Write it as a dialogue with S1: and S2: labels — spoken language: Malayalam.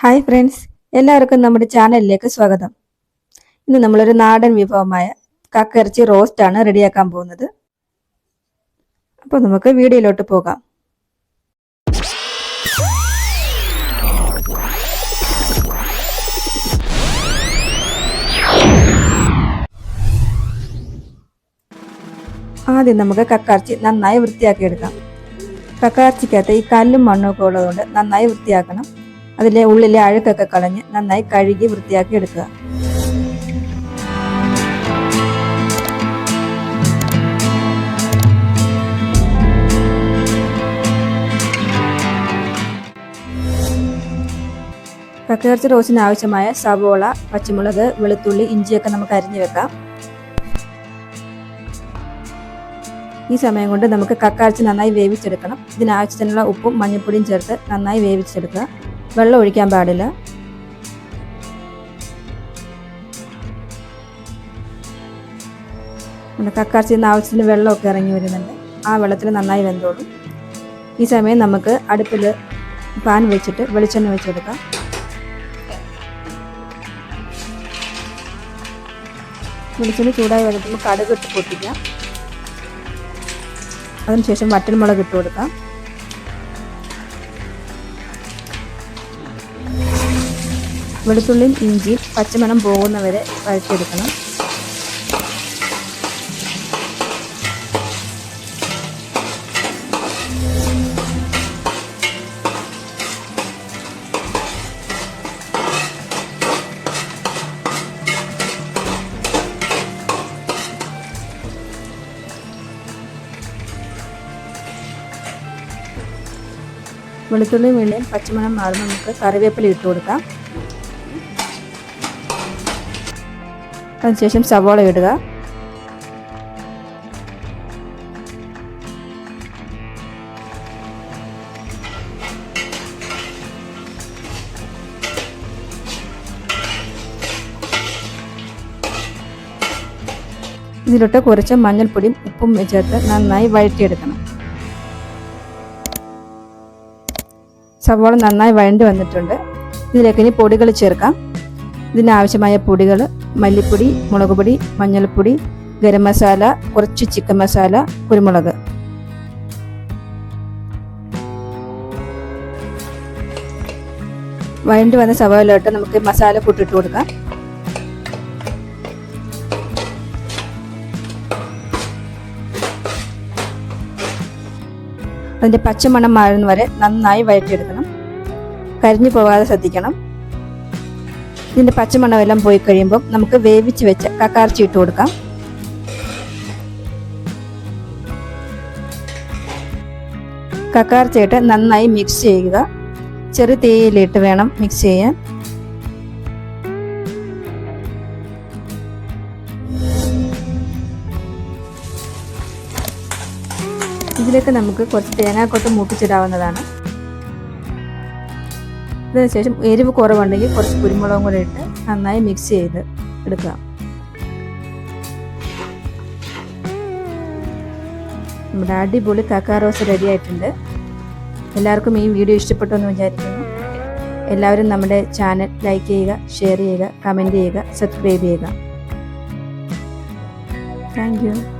S1: ഹായ് ഫ്രണ്ട്സ് എല്ലാവർക്കും നമ്മുടെ ചാനലിലേക്ക് സ്വാഗതം. ഇന്ന് നമ്മളൊരു നാടൻ വിഭവമായ കക്കിറച്ചി റോസ്റ്റാണ് റെഡിയാക്കാൻ പോകുന്നത്. അപ്പോൾ നമുക്ക് വീഡിയോയിലോട്ട് പോകാം. ആദ്യം നമുക്ക് കക്കാർച്ചി നന്നായി വൃത്തിയാക്കി എടുക്കാം കക്കാർച്ചിക്കകത്ത് ഈ കല്ലും മണ്ണും ഒക്കെ ഉള്ളതുകൊണ്ട് നന്നായി വൃത്തിയാക്കണം. അതിലെ ഉള്ളിലെ അഴുക്കൊക്കെ കളഞ്ഞ് നന്നായി കഴുകി വൃത്തിയാക്കി എടുക്കുക. കക്കയിറച്ചി റോസിന് ആവശ്യമായ സവോള പച്ചമുളക് വെളുത്തുള്ളി ഇഞ്ചിയൊക്കെ നമുക്ക് അരിഞ്ഞു വെക്കാം. ഈ സമയം കൊണ്ട് നമുക്ക് കക്കാർച്ചി നന്നായി വേവിച്ചെടുക്കണം. ഇതിനാവശ്യത്തിനുള്ള ഉപ്പും മഞ്ഞൾപ്പൊടിയും ചേർത്ത് നന്നായി വേവിച്ചെടുക്കുക. വെള്ളം ഒഴിക്കാൻ പാടില്ല. നമ്മുടെ കക്കാർച്ചിയിൽ നിന്ന് ആവശ്യത്തിന് വെള്ളമൊക്കെ ഇറങ്ങി വരുന്നുണ്ട്. ആ വെള്ളത്തിൽ നന്നായി വെന്തോളും. ഈ സമയം നമുക്ക് അടുപ്പിൽ പാൻ വെച്ചിട്ട് വെളിച്ചെണ്ണ വെച്ചെടുക്കാം. വെളിച്ചെണ്ണ ചൂടായി വരുമ്പോൾ കടുക് ഇട്ട് പൊട്ടിക്കാം. അതിനുശേഷം വറ്റൽമുളക് ഇട്ട് കൊടുക്കാം. വെളുത്തുള്ളിയും ഇഞ്ചിയും പച്ചമണം പോകുന്നവരെ വഴറ്റിയെടുക്കണം. വെളുത്തുള്ളിയും വെള്ളയും പച്ചമണം മാറുമ്പോൾ നമുക്ക് കറിവേപ്പില ഇട്ട് കൊടുക്കാം അതിനുശേഷം സവോള ഇടുക. ഇതിലോട്ട് കുറച്ച് മഞ്ഞൾപ്പൊടിയും ഉപ്പും ചേർത്ത് നന്നായി വഴറ്റിയെടുക്കണം. സവോള നന്നായി വഴണ്ടി വന്നിട്ടുണ്ട്. ഇതിലേക്ക് ഇനി പൊടികൾ ചേർക്കാം. ഇതിനാവശ്യമായ പൊടികൾ മല്ലിപ്പൊടി മുളക് പൊടി മഞ്ഞൾപ്പൊടി ഗരം മസാല കുറച്ച് ചിക്കൻ മസാല കുരുമുളക്. വഴണ്ടി വന്ന സവാലോട്ട് നമുക്ക് മസാല കൂട്ടിട്ട് കൊടുക്കാം. അതിന്റെ പച്ചമണം മാറുന്ന വരെ നന്നായി വഴറ്റിയെടുക്കണം. കരിഞ്ഞു പോകാതെ ശ്രദ്ധിക്കണം. ഇതിന്റെ പച്ചമണമെല്ലാം പോയി കഴിയുമ്പോൾ നമുക്ക് വേവിച്ച് വെച്ച കക്കാർച്ചി ഇട്ട് കൊടുക്കാം. കക്കാർച്ചയിട്ട് നന്നായി മിക്സ് ചെയ്യുക. ചെറു തീയിലിട്ട് വേണം മിക്സ് ചെയ്യാൻ. ഇതിലേക്ക് നമുക്ക് കുറച്ച് തേങ്ങാക്കൊട്ട് മൂപ്പിച്ചിടാവുന്നതാണ്. ഇതിനുശേഷം എരിവ് കുറവുണ്ടെങ്കിൽ കുറച്ച് കുരുമുളകും കൂടെ ഇട്ട് നന്നായി മിക്സ് ചെയ്ത് എടുക്കുക. നമ്മുടെ അടിപൊളി കക്കാ റോസ് റെഡി ആയിട്ടുണ്ട്. എല്ലാവർക്കും ഈ വീഡിയോ ഇഷ്ടപ്പെട്ടു എന്ന് വിചാരിക്കുന്നു. എല്ലാവരും നമ്മുടെ ചാനൽ ലൈക്ക് ചെയ്യുക ഷെയർ ചെയ്യുക കമന്റ് ചെയ്യുക സബ്സ്ക്രൈബ് ചെയ്യുക. താങ്ക്